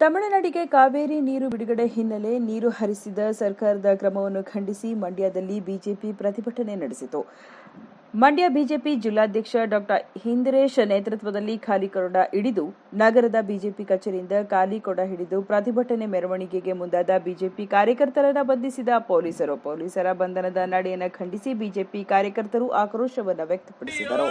ತಮಿಳುನಾಡಿಗೆ ಕಾವೇರಿ ನೀರು ಬಿಡುಗಡೆ ಹಿನ್ನೆಲೆ ನೀರು ಹರಿಸಿದ ಸರ್ಕಾರದ ಕ್ರಮವನ್ನು ಖಂಡಿಸಿ ಮಂಡ್ಯದಲ್ಲಿ ಬಿಜೆಪಿ ಪ್ರತಿಭಟನೆ ನಡೆಸಿತು. ಮಂಡ್ಯ ಬಿಜೆಪಿ ಜಿಲ್ಲಾಧ್ಯಕ್ಷ ಡಾ. ಹಿಂದರೇಶ್ ನೇತೃತ್ವದಲ್ಲಿ ಖಾಲಿ ಕೊಡ ಹಿಡಿದು ನಗರದ ಬಿಜೆಪಿ ಕಚೇರಿಯಿಂದ ಖಾಲಿ ಕೊಡ ಹಿಡಿದು ಪ್ರತಿಭಟನೆ ಮೆರವಣಿಗೆಗೆ ಮುಂದಾದ ಬಿಜೆಪಿ ಕಾರ್ಯಕರ್ತರನ್ನು ಬಂಧಿಸಿದ ಪೊಲೀಸರು. ಪೊಲೀಸರ ಬಂಧನದ ನಡೆಯನ್ನು ಖಂಡಿಸಿ ಬಿಜೆಪಿ ಕಾರ್ಯಕರ್ತರು ಆಕ್ರೋಶವನ್ನು ವ್ಯಕ್ತಪಡಿಸಿದರು.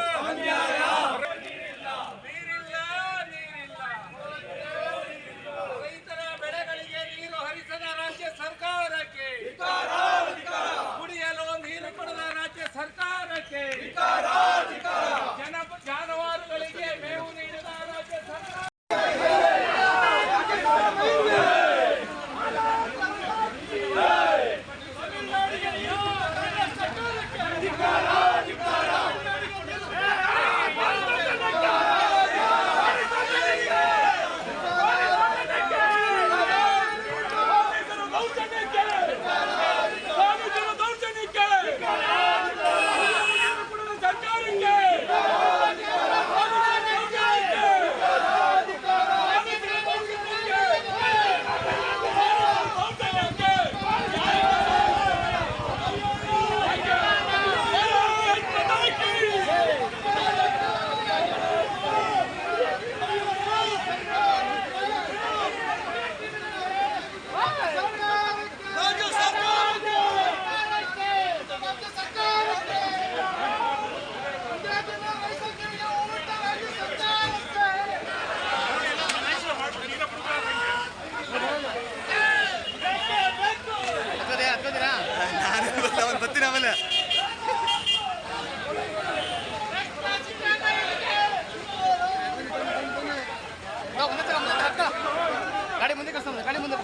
ಇಲ್ಲ ಅವನು ಬರ್ತೀನಿ ಆಮೇಲೆ. ಗಾಡಿ ಮುಂದೆ ಕಳಿಸ್ತಾನೆ ಗಾಡಿ ಮುಂದೆ